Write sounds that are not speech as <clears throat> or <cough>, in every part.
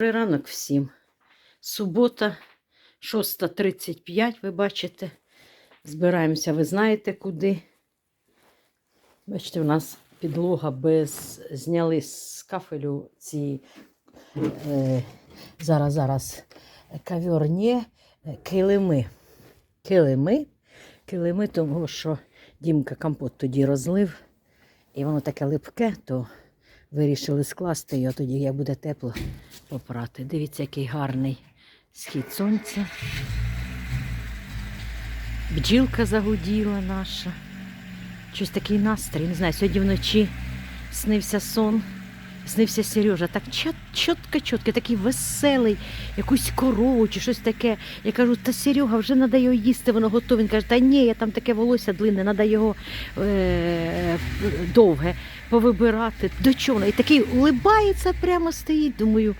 Добрий ранок всім. Субота, 6.35, ви бачите. Збираємося, ви знаєте куди. Бачите, у нас підлога без. Зняли з кафелю ці е, зараз, зараз кав'ярні, е, килими. Килими. Килими, тому що Дімка компот тоді розлив, і воно таке липке, то вирішили скласти його тоді, як буде тепло, попрати. Дивіться, який гарний схід сонця. Бджілка загуділа наша. Щось такий настрій. Не знаю, сьогодні вночі снився сон, снився Сережа. Так чітко, чітко, такий веселий, якусь корову чи щось таке. Я кажу, та Серега, вже треба його їсти, воно готове. Він каже, та ні, я там таке волосся длинне, треба його е- довге повибирати. До чого? І такий улибається, прямо стоїть. Думаю,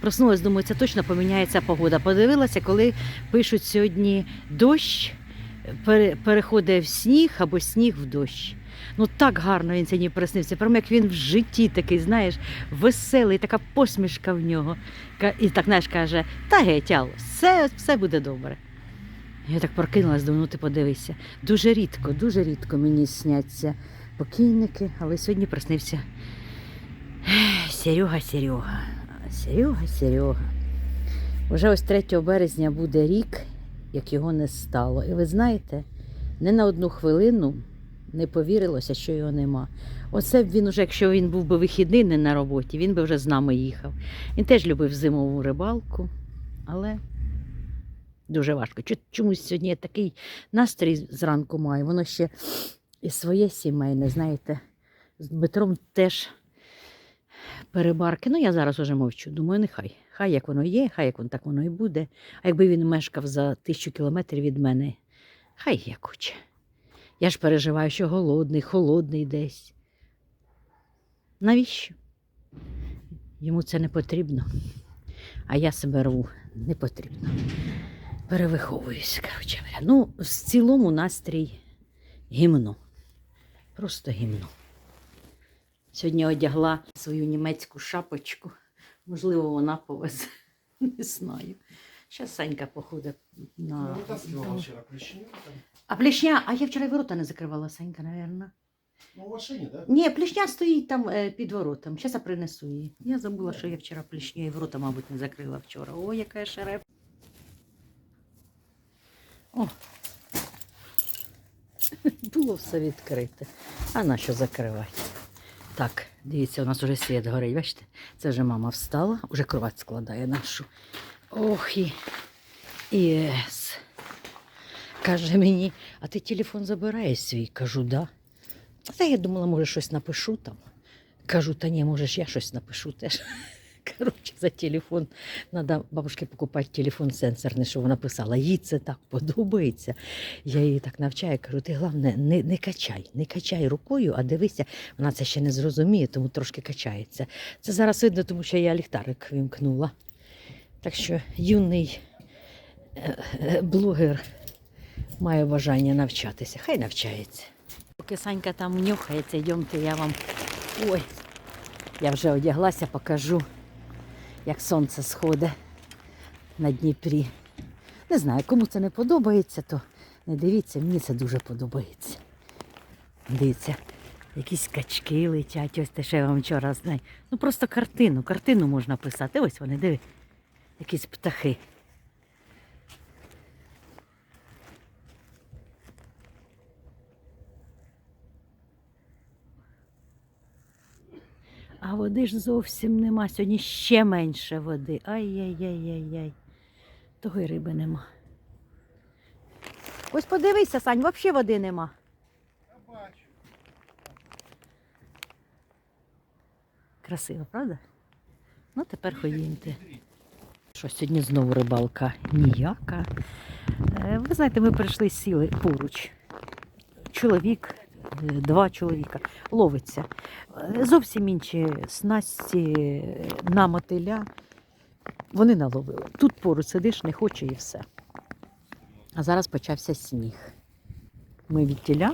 проснулась, думаю, це точно поміняється погода. Подивилася, коли пишуть сьогодні дощ, пере- переходить в сніг або сніг в дощ. Ну так гарно він сьогодні приснився. Прямо як він в житті такий, знаєш, веселий, така посмішка в нього. І так, знаєш, каже, та геть, все, все буде добре. Я так прокинулась, думаю, ну ти подивися. Дуже рідко, дуже рідко мені сняться покійники, але сьогодні приснився Серега, Серега. Серега, Серега. Уже ось 3 березня буде рік, як його не стало. І ви знаєте, не на одну хвилину не повірилося, що його нема. Оце б він уже, якщо він був би вихідний не на роботі, він би вже з нами їхав. Він теж любив зимову рибалку, але дуже важко. Чомусь сьогодні я такий настрій зранку маю. Воно ще і своє сімейне, знаєте, з Дмитром теж перебарки. Ну, я зараз уже мовчу. Думаю, нехай. Хай як воно є, хай як воно так воно і буде. А якби він мешкав за тисячу кілометрів від мене, хай як хоче. Я ж переживаю, що голодний, холодний десь. Навіщо? Йому це не потрібно. А я себе рву, не потрібно. Перевиховуюсь, коротше. Ну, в цілому настрій гімно. Просто гімно. Сьогодні одягла свою німецьку шапочку. Можливо, вона повезе. <laughs> Не знаю. Зараз Санька походить на. Ну. А плешня, а я вчора й ворота не закривала, Санька, напевно. Ну, в машине, да? Ні, плешня стоїть там е, під воротом. Зараз я принесу її. Я забула, що я вчора плешню і ворота, мабуть, не закрила вчора. О, яка шереп. О. <laughs> Було все відкрите. А на що закривати? Так, дивіться, у нас вже світ горить. Бачите? Це вже мама встала, вже кровать складає нашу. Ох і. Єс. Каже мені, а ти телефон забираєш свій? Кажу, да. Та я думала, може, щось напишу там. Кажу, та ні, може, я щось напишу теж. Коротше, за телефон. Треба бабушці покупати телефон сенсорний, що вона писала. Їй це так подобається. Я її так навчаю, кажу, ти головне, не, не качай, не качай рукою, а дивися, вона це ще не зрозуміє, тому трошки качається. Це зараз видно, тому що я ліхтарик вімкнула. Так що юний е, е, блогер має бажання навчатися. Хай навчається. Поки Санька там нюхається, йдемте, я вам. Ой, я вже одяглася, покажу, як сонце сходить на Дніпрі. Не знаю, кому це не подобається, то не дивіться, мені це дуже подобається. Дивіться, якісь качки летять, ось те, що я вам вчора знаю. Ну просто картину, картину можна писати. Ось вони, диви, якісь птахи. А води ж зовсім нема. Сьогодні ще менше води. Ай-яй-яй-яй-яй. Того й риби нема. Ось подивися, Сань, взагалі води нема. Я бачу. Красиво, правда? Ну, тепер ходімте. Що сьогодні знову рибалка ніяка. Е, Ви знаєте, ми прийшли сіли поруч. Чоловік, два чоловіка, ловиться. Е, Зовсім інші снасті е, на мотиля. Вони наловили. Тут поруч сидиш, не хоче і все. А зараз почався сніг. Ми від тіля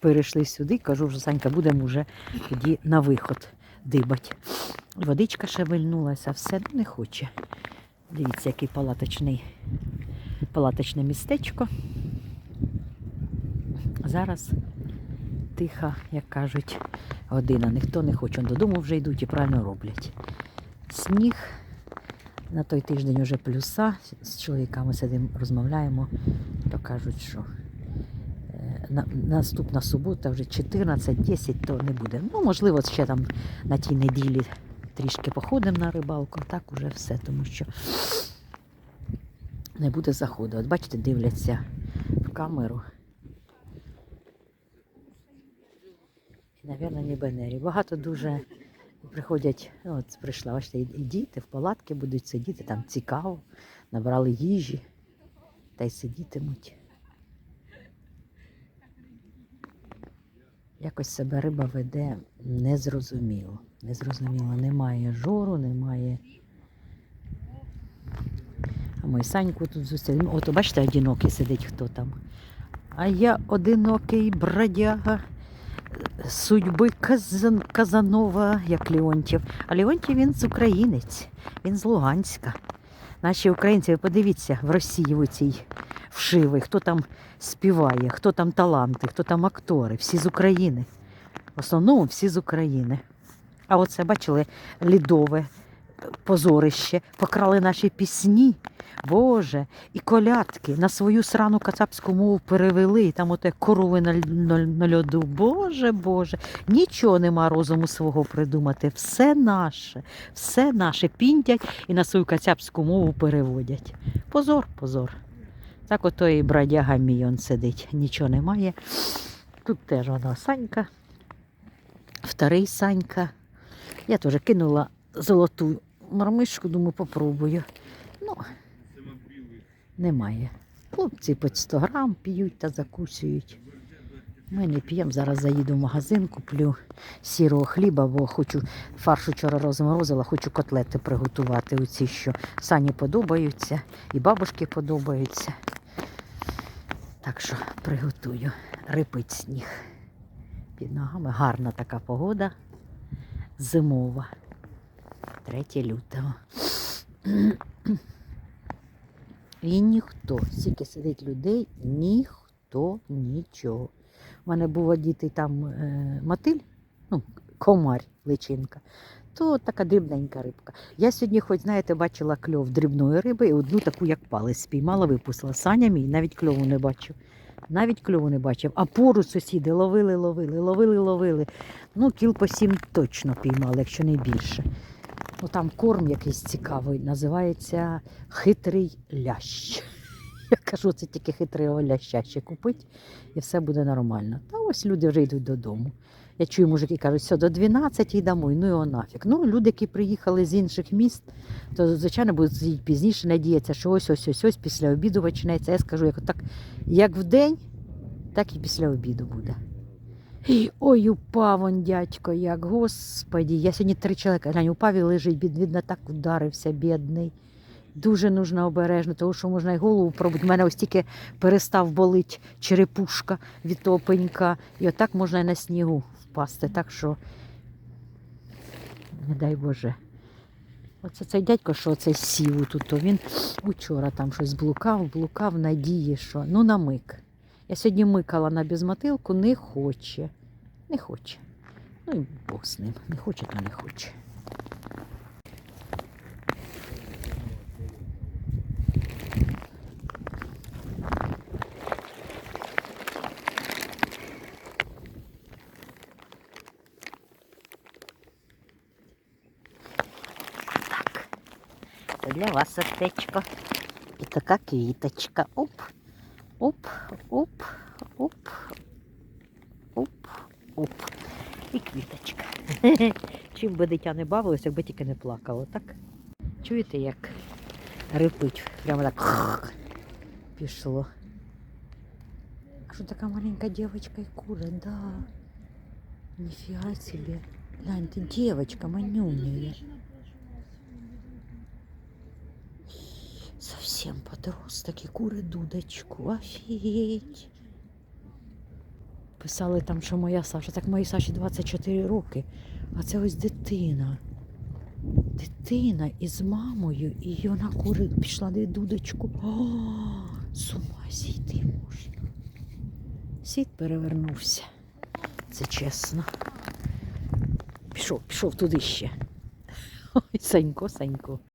перейшли сюди, кажу, що Санька, будемо вже тоді на виход дибать. Водичка шевельнулася, все ну, не хоче. Дивіться, який палаточний, палаточне містечко. Зараз тиха, як кажуть, година. Ніхто не хоче додому вже йдуть і правильно роблять. Сніг. На той тиждень вже плюса. З чоловіками сидимо, розмовляємо, то кажуть, що е, на, наступна субота вже 14-10, то не буде. Ну, можливо, ще там на тій неділі трішки походимо на рибалку, так уже все, тому що не буде заходу. От бачите, дивляться в камеру. І, напевно, ні бенері. Багато дуже приходять, от прийшла, бачите, і діти в палатки будуть сидіти, там цікаво, набрали їжі та й сидітимуть. Якось себе риба веде незрозуміло. Незрозуміло. Немає жору, немає. А мой Саньку тут зустріли. От, бачите, одинокий сидить хто там. А я одинокий бродяга судьби Казан... Казанова, як Леонтів. А Леонтів він з українець, він з Луганська. Наші українці, ви подивіться, в Росії у цій вшивий, хто там співає, хто там таланти, хто там актори, всі з України. В основному всі з України. А оце бачили лідове позорище, покрали наші пісні. Боже, і колядки на свою срану кацапську мову перевели, і там оте корови на, на, на льоду. Боже, Боже, нічого нема розуму свого придумати. Все наше, все наше піндять і на свою кацапську мову переводять. Позор, позор. Так ото і бродяга мій сидить, нічого немає. Тут теж вона Санька, вторий Санька. Я теж кинула золоту мармишку, думаю, попробую. Ну, немає. Хлопці по 100 грам п'ють та закусують. Ми не п'ємо. Зараз заїду в магазин, куплю сірого хліба, бо хочу фарш вчора розморозила, хочу котлети приготувати. Оці, що сані подобаються, і бабушки подобаються. Так що приготую. Рипить сніг. Під ногами гарна така погода. Зимова. 3 лютого. <clears throat> І ніхто, стільки сидить людей, ніхто нічого. У мене був одітий там е, мотиль, ну, комар, личинка, то така дрібненька рибка. Я сьогодні, хоч знаєте, бачила кльов дрібної риби і одну таку, як палець, спіймала, випустила. Саня мій навіть кльову не бачив. Навіть кльову не бачив. А поруч сусіди ловили, ловили, ловили, ловили. Ну, кіл по сім точно піймали, якщо не більше. Ну там корм якийсь цікавий, називається хитрий лящ. <laughs> Я кажу, це тільки хитрого ляща ще купить і все буде нормально. Та ось люди вже йдуть додому. Я чую, мужики кажуть, все, до 12 і ну його нафіг. Ну, люди, які приїхали з інших міст, то, звичайно, будуть пізніше, надіятися, що ось ось ось ось після обіду почнеться. Я скажу, як, так, як в день, так і після обіду буде. І, Ой, упав он, дядько, як, господі. Я сьогодні три чоловіка, глянь, упав і лежить, видно, так вдарився, бідний. Дуже нужно обережно, тому що можна й голову пробити. У мене ось тільки перестав болить черепушка від того пенька. І отак можна і на снігу впасти. Так що, не дай Боже. Оце цей дядько, що це сів тут, то він учора там щось блукав, блукав, надії, що ну намик. Я сьогодні микала на безмотилку, не хоче. Не хоче. Ну і Бог з ним. Не хоче, то не хоче. Для вас сердечко. І така квіточка. Оп. Оп, оп, оп, оп, оп. І квіточка. <laughs> Чим би дитя не бавилося, якби тільки не плакало, так? Чуєте, як рипить? Прямо так <laughs> пішло. А що така маленька дівчинка і кури, да. Ніфіга собі. Гляньте, дівчинка манюнює. Совсем подросток і кури дудочку. Офігеть. Писали там, що моя Саша. Так моїй Саші 24 роки. А це ось дитина. Дитина із мамою, і вона кури пішла на дудочку. О, з ума зійти можна. Світ перевернувся. Це чесно. Пішов, пішов туди ще. Ой, Санько, Санько.